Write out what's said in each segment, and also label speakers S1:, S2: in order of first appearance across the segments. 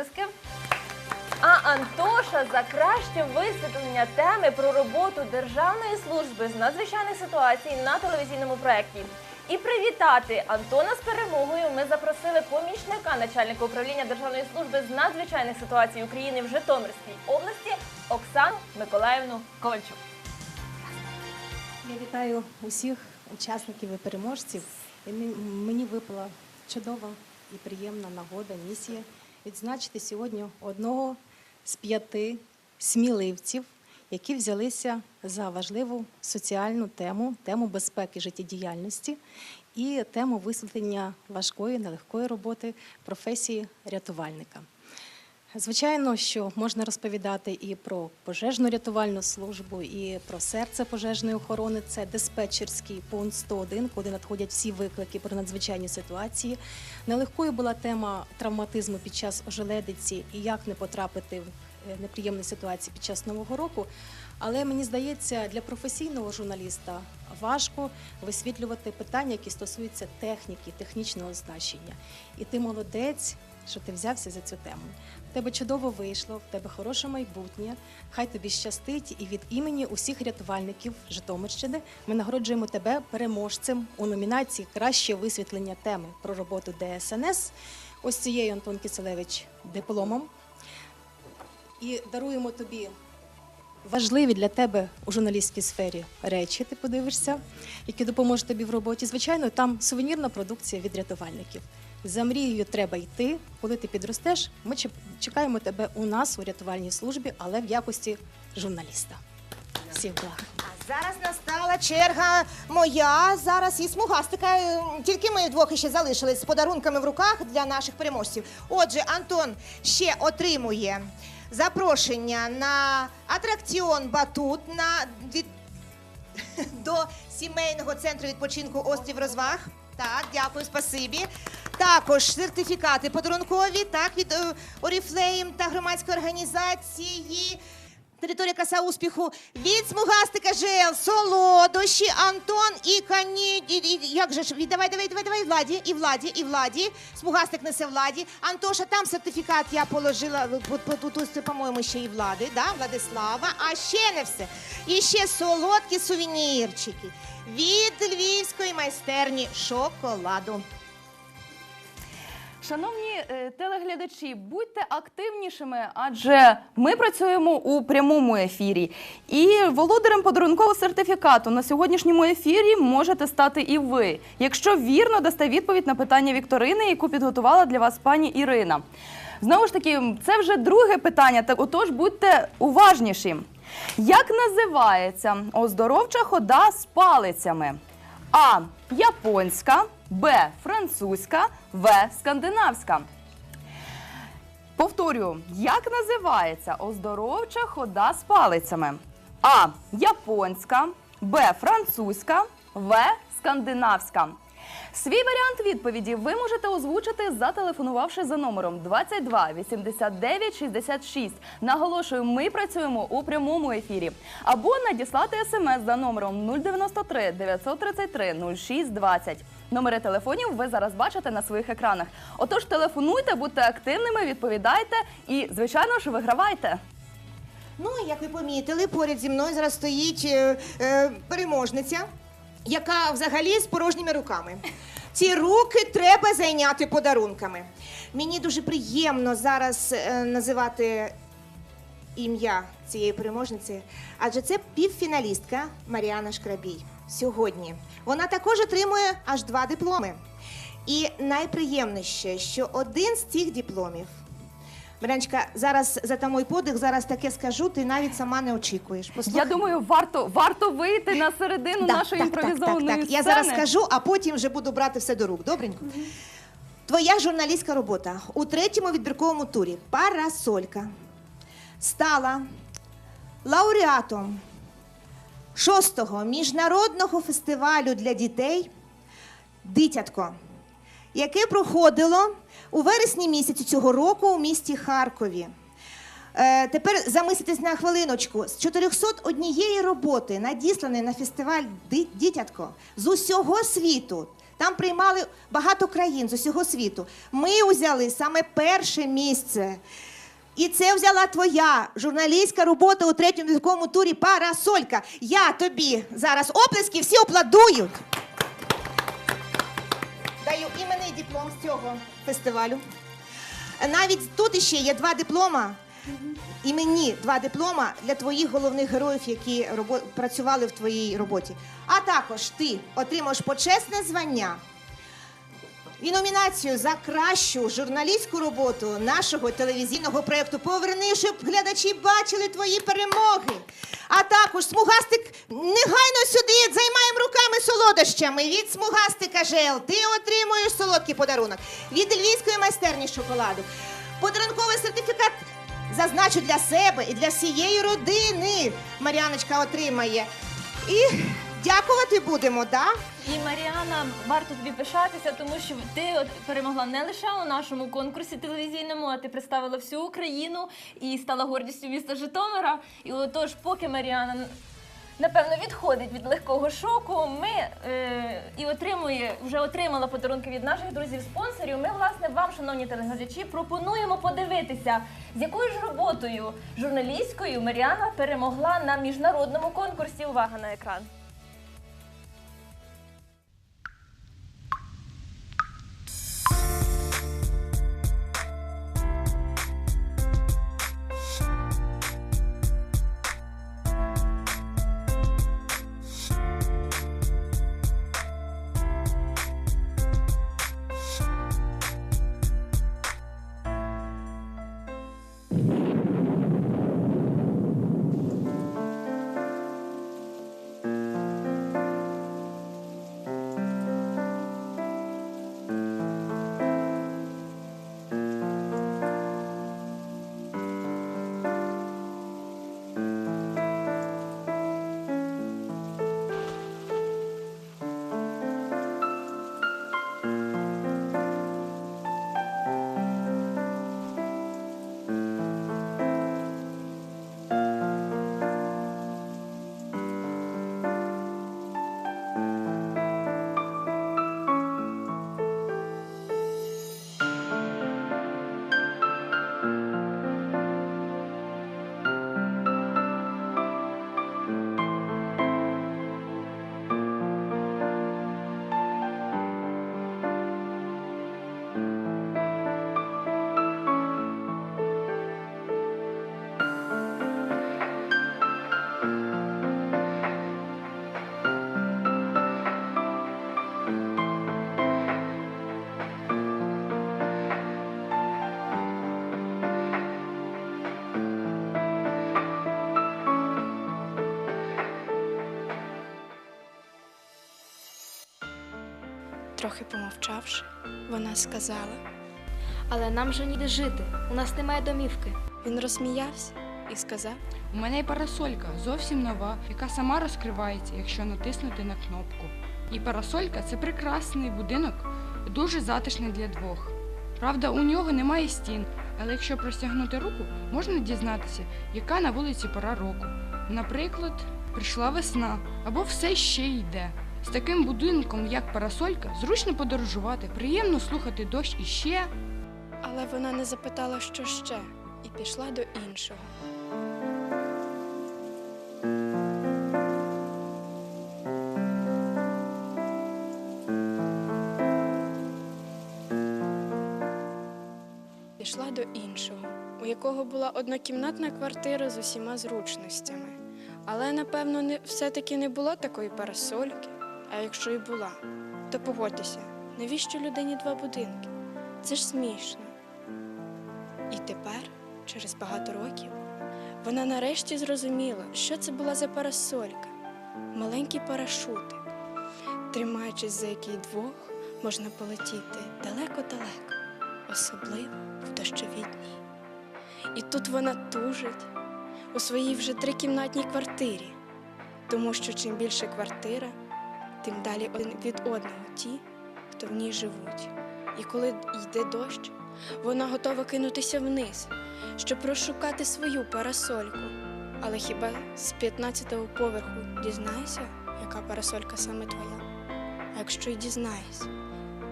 S1: Оплески. А Антоша за краще висвітлення теми про роботу Державної служби з надзвичайних ситуацій на телевізійному проєкті. І привітати Антона з перемогою ми запросили помічника начальника управління Державної служби з надзвичайних ситуацій України в Житомирській області Оксану Миколаївну Ковальчук.
S2: Я вітаю усіх учасників і переможців. Мені випала чудова і приємна нагода, місія відзначити сьогодні одного з п'яти сміливців, які взялися за важливу соціальну тему, тему безпеки життєдіяльності і тему висвітлення важкої, нелегкої роботи професії рятувальника. Звичайно, що можна розповідати і про пожежну рятувальну службу, і про серце пожежної охорони. Це диспетчерський пункт 101, куди надходять всі виклики про надзвичайні ситуації. Нелегкою була тема травматизму під час ожеледиці і як не потрапити в е, неприємні ситуації під час нового року. Але мені здається, для професійного журналіста важко висвітлювати питання, які стосуються техніки, технічного значення. І ти молодець, що ти взявся за цю тему. Тебе чудово вийшло, в тебе хороше майбутнє. Хай тобі щастить, і від імені усіх рятувальників Житомирщини ми нагороджуємо тебе переможцем у номінації Краще висвітлення теми про роботу ДСНС. Ось цією Антон Киселевич дипломом. І даруємо тобі важливі для тебе у журналістській сфері речі, ти подивишся, які допоможуть тобі в роботі. Звичайно, там сувенірна продукція від рятувальників. За мрією треба йти. Коли ти підростеш, ми чекаємо тебе у нас у рятувальній службі, але в якості журналіста. Всіх благ.
S3: Зараз настала черга моя. Зараз і смугастика. Е, Тільки ми вдвох ще залишились з подарунками в руках для наших переможців. Отже, Антон ще отримує запрошення на атракціон Батут на від... до сімейного центру відпочинку Острів Розваг. Так, дякую, спасибі. Також сертифікати подарункові, так, від Oriflame та громадської організації. Територія краса успіху від смугастика ЖЛ, солодощі, Антон і кані. І, і, як же ж? від- Давай, давай, давай, Владі, і Владі, і Владі. Смугастик несе Владі. Антоша, там сертифікат я положила, по- по- тут, тут, по-моєму, ще і Влади, да? Владислава. А ще не все. І ще солодкі сувенірчики від львівської майстерні шоколаду.
S4: Шановні е, телеглядачі, будьте активнішими, адже ми працюємо у прямому ефірі. І володарем подарункового сертифікату на сьогоднішньому ефірі можете стати і ви, якщо вірно дасте відповідь на питання Вікторини, яку підготувала для вас пані Ірина. Знову ж таки, це вже друге питання, так отож будьте уважніші. Як називається оздоровча хода з палицями? А. Японська, Б. Французька, В. Скандинавська. Повторюю, як називається оздоровча хода з палицями? А. Японська, Б. Французька, В. Скандинавська. Свій варіант відповіді ви можете озвучити, зателефонувавши за номером 22 89 66. Наголошую, ми працюємо у прямому ефірі. Або надіслати смс за номером 093 933 06 20. Номери телефонів ви зараз бачите на своїх екранах. Отож, телефонуйте, будьте активними, відповідайте і, звичайно ж, вигравайте.
S3: Ну, як ви помітили, поряд зі мною зараз стоїть е, е, переможниця, яка взагалі з порожніми руками. Ці руки треба зайняти подарунками. Мені дуже приємно зараз е, називати ім'я цієї переможниці, адже це півфіналістка Маріана Шкрабій. Сьогодні вона також отримує аж два дипломи. І найприємніше, що один з цих дипломів Маряночка, зараз за мій подих, зараз таке скажу, ти навіть сама не очікуєш. Послухай.
S4: Я думаю, варто варто вийти на середину
S3: Да,
S4: нашої
S3: так, так,
S4: імпровізованої
S3: так, так.
S4: сцени.
S3: Я зараз скажу, а потім вже буду брати все до рук. Добренько. Твоя журналістська робота у третьому відбірковому турі Парасолька стала лауреатом шостого міжнародного фестивалю для дітей Дитятко, яке проходило у вересні місяці цього року у місті Харкові. Е, тепер замислитесь на хвилиночку. З 401 роботи, надісланої на фестиваль «Ди- Дитятко з усього світу, Там приймали багато країн з усього світу. Ми узяли саме перше місце. І це взяла твоя журналістська робота у третьому такому турі Парасолька. Я тобі зараз оплески, всі опладують. Диплом з цього фестивалю. Навіть тут іще є два диплома. І мені два диплома для твоїх головних героїв, які робо- працювали в твоїй роботі. А також ти отримаєш почесне звання і номінацію за кращу журналістську роботу нашого телевізійного проєкту Поверни, щоб глядачі бачили твої перемоги. А також смугастик негайно сюди займаємо руками солодощами. Від смугастика ЖЛ ти отримуєш солодкий подарунок. Від львівської майстерні шоколаду. Подарунковий сертифікат зазначу для себе і для всієї родини. Мар'яночка отримає. І дякувати будемо, так?
S1: І Маріана, варто тобі пишатися, тому що ти от перемогла не лише у нашому конкурсі телевізійному, а ти представила всю Україну і стала гордістю міста Житомира. І отож, поки Маріана напевно відходить від легкого шоку, ми е, і отримує вже отримала подарунки від наших друзів-спонсорів. Ми, власне, вам, шановні телеглядачі, пропонуємо подивитися, з якою ж роботою журналістською Маріана перемогла на міжнародному конкурсі. Увага на екран.
S5: Трохи помовчавши, вона сказала.
S6: Але нам же ніде жити, у нас немає домівки.
S5: Він розсміявся і сказав:
S7: У мене є парасолька зовсім нова, яка сама розкривається, якщо натиснути на кнопку. І парасолька це прекрасний будинок, дуже затишний для двох. Правда, у нього немає стін, але якщо простягнути руку, можна дізнатися, яка на вулиці пора року. Наприклад, прийшла весна або все ще йде. З таким будинком, як парасолька, зручно подорожувати, приємно слухати дощ і ще.
S5: але вона не запитала, що ще, і пішла до іншого. Пішла до іншого, у якого була однокімнатна квартира з усіма зручностями. Але, напевно, все-таки не було такої парасольки. А якщо і була, то погодьтеся, навіщо людині два будинки? Це ж смішно. І тепер, через багато років, вона нарешті зрозуміла, що це була за парасолька, маленький парашутик, тримаючись за який двох можна полетіти далеко-далеко, особливо в дощові дні. І тут вона тужить у своїй вже трикімнатній квартирі, тому що чим більше квартира, тим далі один від одного ті, хто в ній живуть. І коли йде дощ, вона готова кинутися вниз, щоб розшукати свою парасольку. Але хіба з 15-го поверху дізнаєшся, яка парасолька саме твоя? А якщо й дізнаюсь,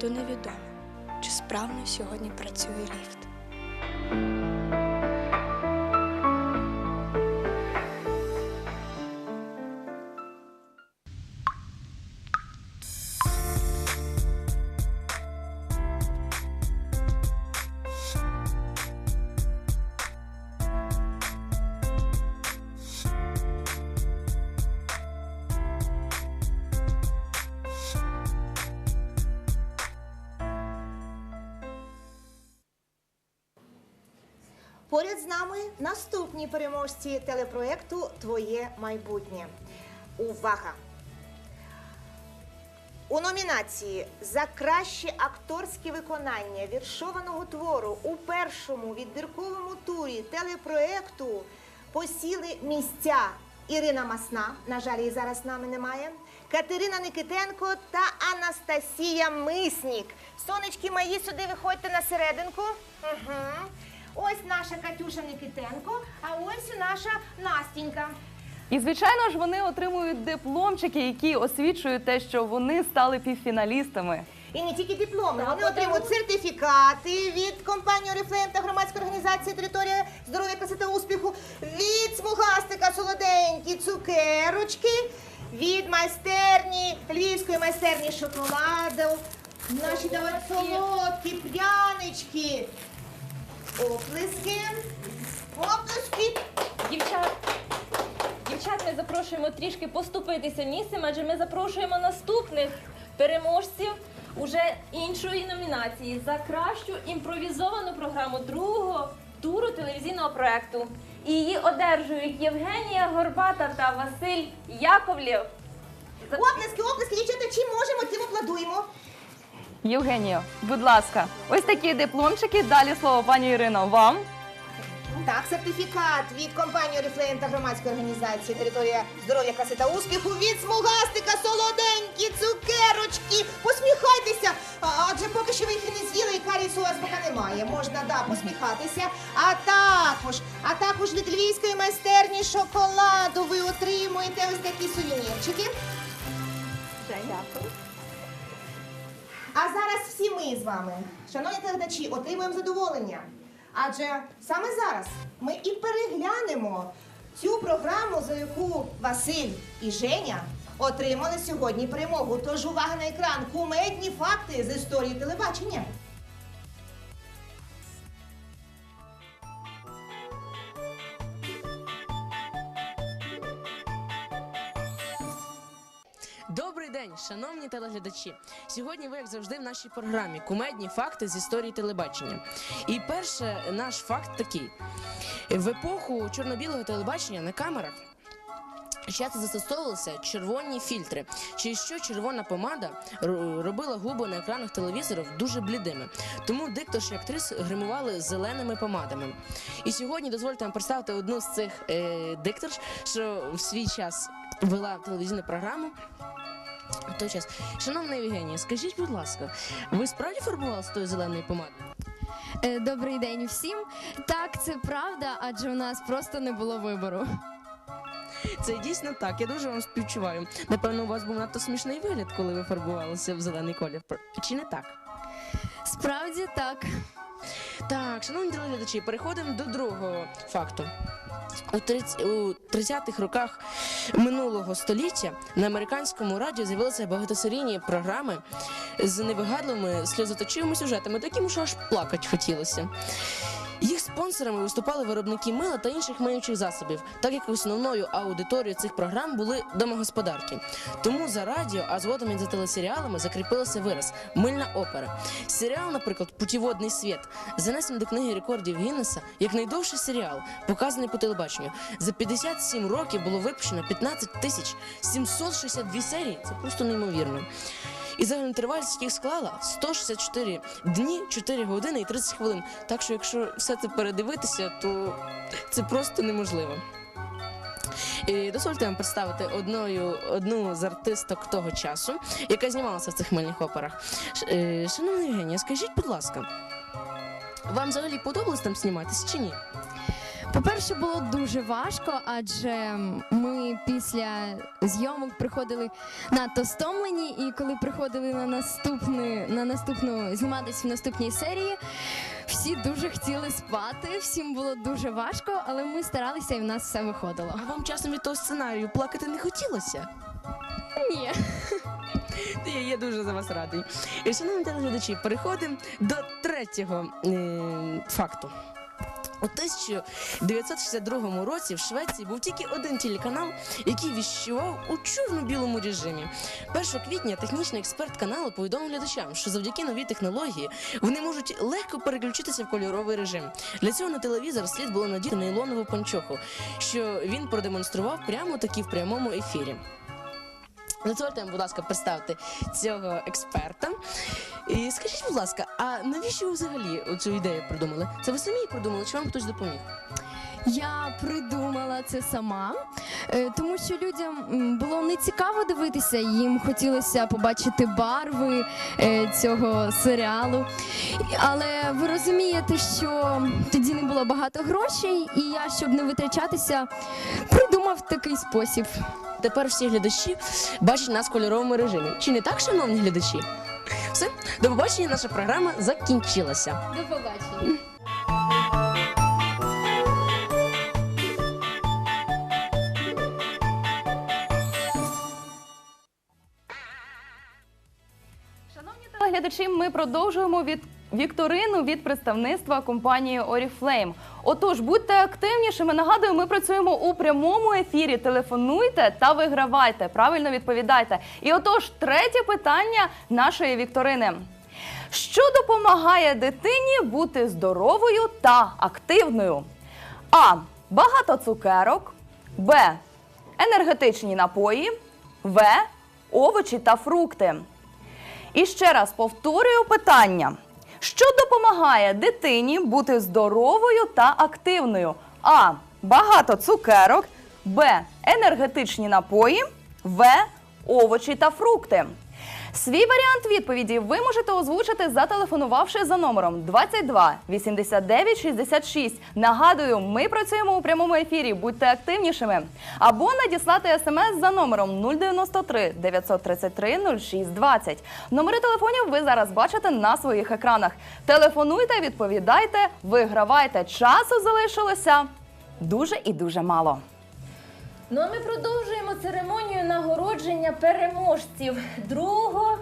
S5: то невідомо, чи справно сьогодні працює ліфт.
S3: Поряд з нами наступні переможці телепроекту Твоє майбутнє. Увага! У номінації за краще акторське виконання віршованого твору у першому відбірковому турі телепроекту посіли місця Ірина Масна, на жаль, її зараз з нами немає, Катерина Никитенко та Анастасія Миснік. Сонечки мої, сюди виходьте на серединку. Угу. Ось наша Катюша Никитенко, а ось наша Настінька.
S4: І звичайно ж вони отримують дипломчики, які освічують те, що вони стали півфіналістами.
S3: І не тільки дипломи, вони отримують сертифікати від компанії Орифлейм та громадської організації Територія здоров'я краси та успіху, від смугастика солоденькі цукерочки, від майстерні, львівської майстерні шоколаду. Наші давай солодкі прянички. Оплески. Оплески.
S1: Дівчат, дівчат, ми запрошуємо трішки поступитися місцем, адже ми запрошуємо наступних переможців уже іншої номінації за кращу імпровізовану програму другого туру телевізійного проекту. І її одержують Євгенія Горбата та Василь Яковлєв.
S3: Оплески, оплески, дівчата, чим можемо, тим аплодуємо.
S4: Євгенію, будь ласка, ось такі дипломчики. Далі слово пані Ірино вам.
S3: Так, сертифікат від компанії Oriflame та громадської організації Територія здоров'я, краси та успіху від смугастика солоденькі цукерочки. Посміхайтеся, адже поки що ви їх не з'їли, і карісу у вас поки немає. Можна да посміхатися. А також, а також від львівської майстерні шоколаду ви отримуєте ось такі сувенірчики. А зараз всі ми з вами, шановні телеглядачі, отримуємо задоволення. Адже саме зараз ми і переглянемо цю програму, за яку Василь і Женя отримали сьогодні перемогу. Тож увага на екран, кумедні факти з історії телебачення.
S8: Шановні телеглядачі. Сьогодні ви, як завжди, в нашій програмі кумедні факти з історії телебачення. І перший наш факт такий: в епоху чорно-білого телебачення на камерах. Часто застосовувалися червоні фільтри, через що червона помада робила губи на екранах телевізорів дуже блідими. Тому дикторші актрис гримували зеленими помадами. І сьогодні дозвольте вам представити одну з цих е, дикторш, що в свій час вела телевізійну програму. В той час. Шановна Євгенія, скажіть, будь ласка, ви справді фарбувалися тою зеленою помадою?
S9: Е, Добрий день всім. Так, це правда, адже у нас просто не було вибору.
S8: Це дійсно так. Я дуже вам співчуваю. Напевно, у вас був надто смішний вигляд, коли ви фарбувалися в зелений колір. Чи не так?
S9: Справді так.
S8: Так, шановні телеглядачі, переходимо до другого факту. У 30 у 30-х роках минулого століття на американському радіо з'явилися багатосерійні програми з невигадливими сльозоточивими сюжетами, такими, що аж плакати хотілося. Спонсорами виступали виробники мила та інших миючих засобів, так як основною аудиторією цих програм були домогосподарки. Тому за радіо, а згодом і за телесеріалами закріпилося вираз мильна опера. Серіал, наприклад, Путіводний світ занесений до книги рекордів Гіннеса як найдовший серіал, показаний по телебаченню. За 57 років було випущено 15 тисяч 762 серії. Це просто неймовірно. І загальна тривалість яких склала 164 дні, 4 години і 30 хвилин. Так що, якщо все це передивитися, то це просто неможливо. І дозвольте вам представити одною, одну з артисток того часу, яка знімалася в цих мильних операх. Е, Шановна Євгенія, скажіть, будь ласка, вам взагалі подобалось там зніматися чи ні?
S9: По-перше, було дуже важко, адже ми після зйомок приходили надто стомлені, і коли приходили на наступну, на наступну зніматись в наступній серії, всі дуже хотіли спати, всім було дуже важко, але ми старалися і в нас все виходило.
S8: А вам часом від того сценарію плакати не хотілося?
S9: Ні.
S8: Я, я дуже за вас радий. І, шановні телеглядачі, переходимо до третього е, факту. У 1962 році в Швеції був тільки один телеканал, який віщував у чорно-білому режимі. 1 квітня технічний експерт каналу повідомив глядачам, що завдяки новій технології вони можуть легко переключитися в кольоровий режим. Для цього на телевізор слід було надіти нейлонову панчоху, що він продемонстрував прямо таки в прямому ефірі. Дозвольте, будь ласка, представити цього експерта. І скажіть, будь ласка, а навіщо ви взагалі цю ідею придумали? Це ви самі її придумали, чи вам хтось допоміг?
S9: Я придумала це сама, е, тому що людям було не цікаво дивитися, їм хотілося побачити барви е, цього серіалу. Але ви розумієте, що тоді не було багато грошей, і я, щоб не витрачатися, придумав такий спосіб.
S8: Тепер всі глядачі бачать нас в кольоровому режимі. Чи не так, шановні глядачі? Все, до побачення, наша програма закінчилася.
S9: До побачення.
S4: Телеглядачі, ми продовжуємо від вікторину від представництва компанії Oriflame. Отож, будьте активнішими. Нагадую, ми працюємо у прямому ефірі. Телефонуйте та вигравайте. Правильно відповідайте. І отож, третє питання нашої вікторини. Що допомагає дитині бути здоровою та активною? А. Багато цукерок. Б. Енергетичні напої. В. Овочі та фрукти. І ще раз повторюю питання: що допомагає дитині бути здоровою та активною? А. Багато цукерок, Б. Енергетичні напої, В. Овочі та фрукти. Свій варіант відповіді ви можете озвучити, зателефонувавши за номером 22 89 66. Нагадую, ми працюємо у прямому ефірі. Будьте активнішими. Або надіслати смс за номером 093 933 06 20. Номери телефонів ви зараз бачите на своїх екранах. Телефонуйте, відповідайте, вигравайте. Часу залишилося дуже і дуже мало.
S1: Ну а ми продовжуємо церемонію нагородження переможців другого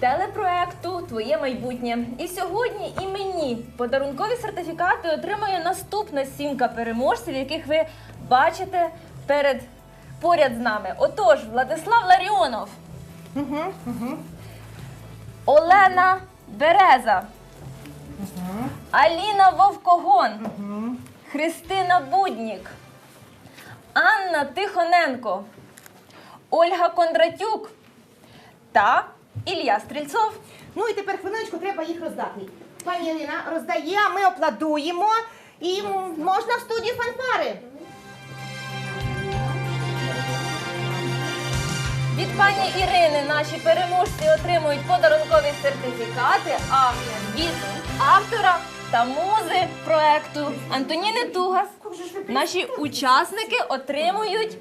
S1: телепроекту Твоє майбутнє. І сьогодні і мені подарункові сертифікати отримає наступна сімка переможців, яких ви бачите перед поряд з нами. Отож, Владислав Ларіонов, Олена Береза, Аліна Вовкогон, Христина Буднік. Анна Тихоненко, Ольга Кондратюк та Ілля Стрільцов.
S3: Ну і тепер хвилиночку треба їх роздати. Пані Ірина роздає, а ми опладуємо і можна в студії фанфари.
S1: Від пані Ірини наші переможці отримують подарункові сертифікати, а від автора та музи проекту Антоніни Тугас наші учасники отримують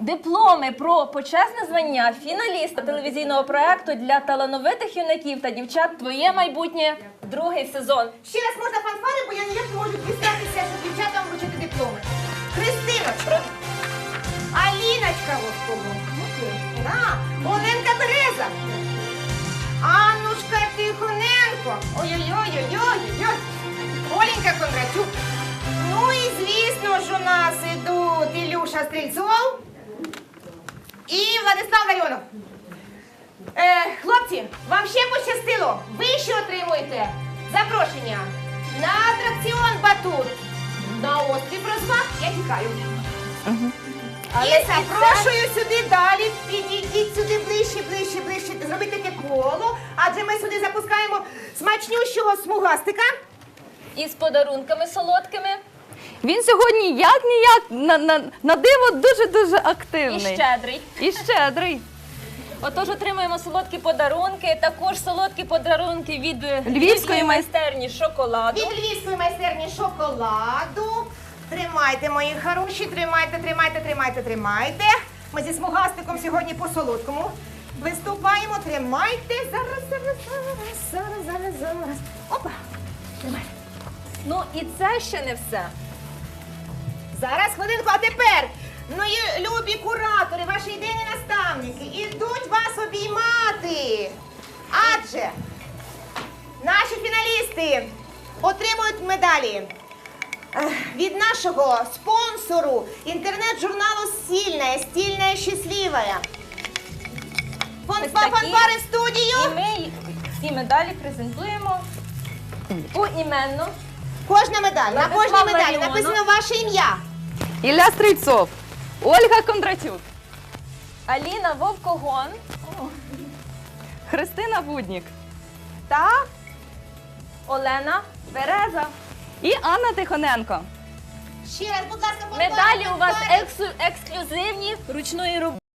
S1: дипломи про почесне звання фіналіста телевізійного проекту для талановитих юнаків та дівчат Твоє майбутнє другий сезон.
S3: Ще раз можна фанфари, бо я ніяк не можу дістатися, щоб дівчатам вручити дипломи. Христиночка, Аліночка Вовкова, да. Оленка Береза, Аннушка Тихоненко, ой-ой-ой-ой-ой-ой, Оленька Кондратюк. Ну і звісно ж у нас ідуть Ілюша Стрільцов і Владислав Ларіонов. Е, хлопці, вам ще пощастило. Ви ще отримуєте запрошення на атракціон Батут. На острів розваг я тікаю. І запрошую сюди далі. Підійдіть сюди ближче, ближче, ближче. Зробіть таке коло, адже ми сюди запускаємо смачнющого смугастика.
S1: Із подарунками солодкими
S4: Він сьогодні як ніяк на, на, на диво дуже дуже
S1: і
S4: активний.
S1: щедрий.
S4: І щедрий.
S1: Отож, отримуємо солодкі подарунки, також солодкі подарунки від е,
S4: Львівської
S1: майстерні шоколаду.
S3: Від львівської майстерні шоколаду. Тримайте, мої хороші, тримайте, тримайте, тримайте, тримайте. Ми зі смугастиком сьогодні по солодкому виступаємо. Тримайте. Зараз, зараз, зараз, зараз, зараз, зараз. Опа. Тримайте.
S1: Ну і це ще не все.
S3: Зараз хвилинку, а тепер, мої любі куратори, ваші ідейні наставники, ідуть вас обіймати. Адже наші фіналісти отримують медалі від нашого спонсору інтернет-журналу «Сильная, стильная, счастливая». Фон- Фанфари в студію.
S1: І ми ці медалі презентуємо поіменно.
S3: Кожна медаль, на кожній медалі написано ваше ім'я.
S4: Ілля Стрельцов, Ольга Кондратюк,
S1: Аліна Вовкогон.
S4: Христина Буднік.
S1: Та Олена Береза.
S4: і Анна Тихоненко.
S3: Ще раз, будь ласка,
S1: Медалі у вас ексклюзивні. Ручної роб-